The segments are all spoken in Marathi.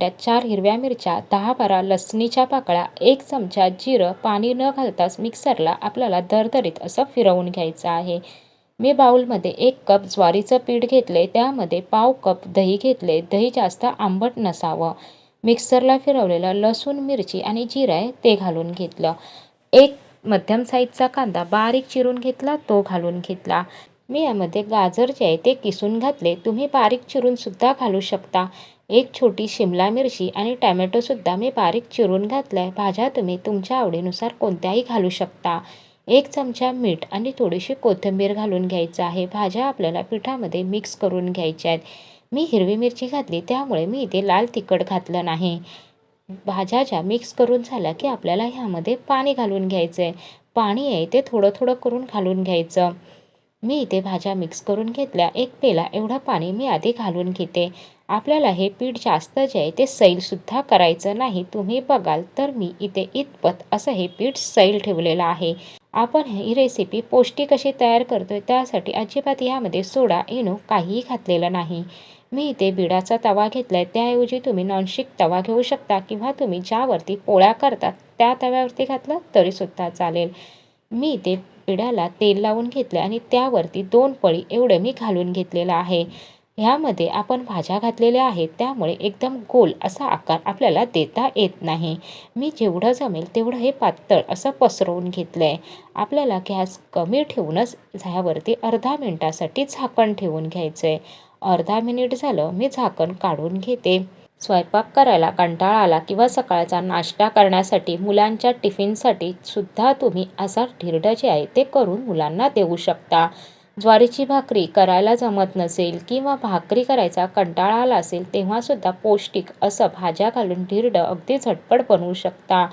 त्यात चार हिरव्या मिरच्या दहा बारा लसणीच्या पाकळ्या एक चमचा जिरं पाणी न घालताच मिक्सरला आपल्याला दरदरीत असं फिरवून घ्यायचं आहे. मी बाऊलमध्ये एक कप ज्वारीचं पीठ घेतले त्यामध्ये पाव कप दही घेतले दही जास्त आंबट नसावं. मिक्सरला फिरवलेलं लसूण मिरची आणि जिरं आहे ते घालून घेतलं. एक मध्यम साईजचा कांदा बारीक चिरून घेतला तो घालून घेतला. मी यामध्ये गाजर जे आहे ते किसून घातले. तुम्ही बारीक चिरूनसुद्धा घालू शकता. एक छोटी शिमला मिरची आणि टॅमॅटोसुद्धा मी बारीक चिरून घातला आहे भाज्या तुम्ही तुमच्या आवडीनुसार कोणत्याही घालू शकता. एक चमचा मीठ आणि थोडीशी कोथिंबीर घालून घ्यायचं आहे. भाज्या आपल्याला पिठामध्ये मिक्स करून घ्यायच्या आहेत. मी हिरवी मिरची घातली त्यामुळे मी इथे लाल तिखट घातलं नाही. भाज्या ज्या मिक्स करून झाल्या की आपल्याला ह्यामध्ये पाणी घालून घ्यायचं आहे पाणी आहे ते थोडं थोडं करून घालून घ्यायचं. मी इथे भाज्या मिक्स करून घेतल्या. एक पेला एवढं पाणी मी आधी घालून घेते. आपल्याला हे पीठ जास्त जे आहे ते सैलसुद्धा करायचं नाही. तुम्ही बघाल तर मी इथे इतपत असं हे पीठ सैल ठेवलेलं आहे. आपण ही रेसिपी पौष्टिक अशी तयार करतोय त्यासाठी अजिबात यामध्ये सोडा इनो काहीही घातलेलं नाही. मी इथे बिडाचा तवा घेतला आहे त्याऐवजी तुम्ही नॉनस्टिक तवा घेऊ शकता किंवा तुम्ही ज्यावरती पोळ्या करतात त्या तव्यावरती घातलं तरीसुद्धा चालेल. मी इथे बिडाला तेल लावून घेतले आणि त्यावरती दोन पळी एवढं मी घालून घेतलेलं आहे. ह्यामध्ये आपण भाज्या घातलेल्या आहेत त्यामुळे एकदम गोल असा आकार आपल्याला देता येत नाही. मी जेवढं जमेल तेवढं हे पातळ असं पसरवून घेतलं आहे आपल्याला गॅस कमी ठेवूनच ह्यावरती अर्धा मिनटासाठी झाकण ठेवून घ्यायचं आहे अर्धा मिनिट झालं मी झाकण काढून घेते. स्वयंपाक करायला कंटाळा आला किंवा सकाळचा नाश्ता करण्यासाठी मुलांच्या टिफिनसाठी सुद्धा तुम्ही असा धिरडं जे आहे ते करून मुलांना देऊ शकता. ज्वारीची भाकरी करायला जमत नसेल किंवा भाकरी करायचा कंटाळा आला असेल तेव्हासुद्धा पौष्टिक असं भाज्या घालून धिरडं अगदी झटपट बनवू शकता.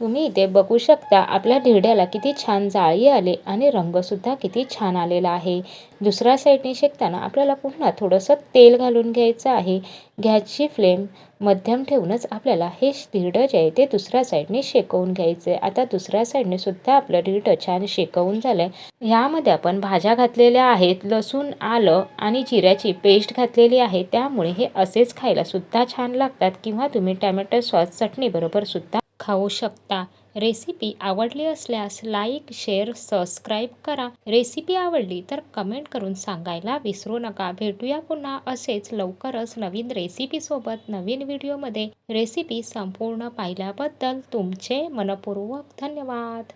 तुम्ही इथे बघू शकता आपल्या धिरड्याला किती छान जाळी आले आणि रंगसुद्धा किती छान आलेला आहे. दुसऱ्या साईडने शेकताना आपल्याला पुन्हा थोडंसं तेल घालून घ्यायचं आहे. गॅसची फ्लेम मध्यम ठेवूनच आपल्याला हे धिरडं जे आहे ते दुसऱ्या साईडने शेकवून घ्यायचं आहे आता दुसऱ्या साईडने सुद्धा आपलं धिरडं छान शेकवून झालं आहे ह्यामध्ये आपण भाज्या घातलेल्या आहेत लसूण आलं आणि जिऱ्याची पेस्ट घातलेली आहे. त्यामुळे हे असेच खायला सुद्धा छान लागतात किंवा तुम्ही टॅमॅटो सॉस चटणीबरोबर सुद्धा खाऊ शकता. रेसिपी आवडली असल्यास लाईक शेअर सबस्क्राईब करा. रेसिपी आवडली तर कमेंट करून सांगायला विसरू नका. भेटूया पुन्हा असेच लवकरच नवीन रेसिपीसोबत नवीन व्हिडिओमध्ये रेसिपी संपूर्ण पाहिल्याबद्दल तुमचे मनपूर्वक धन्यवाद.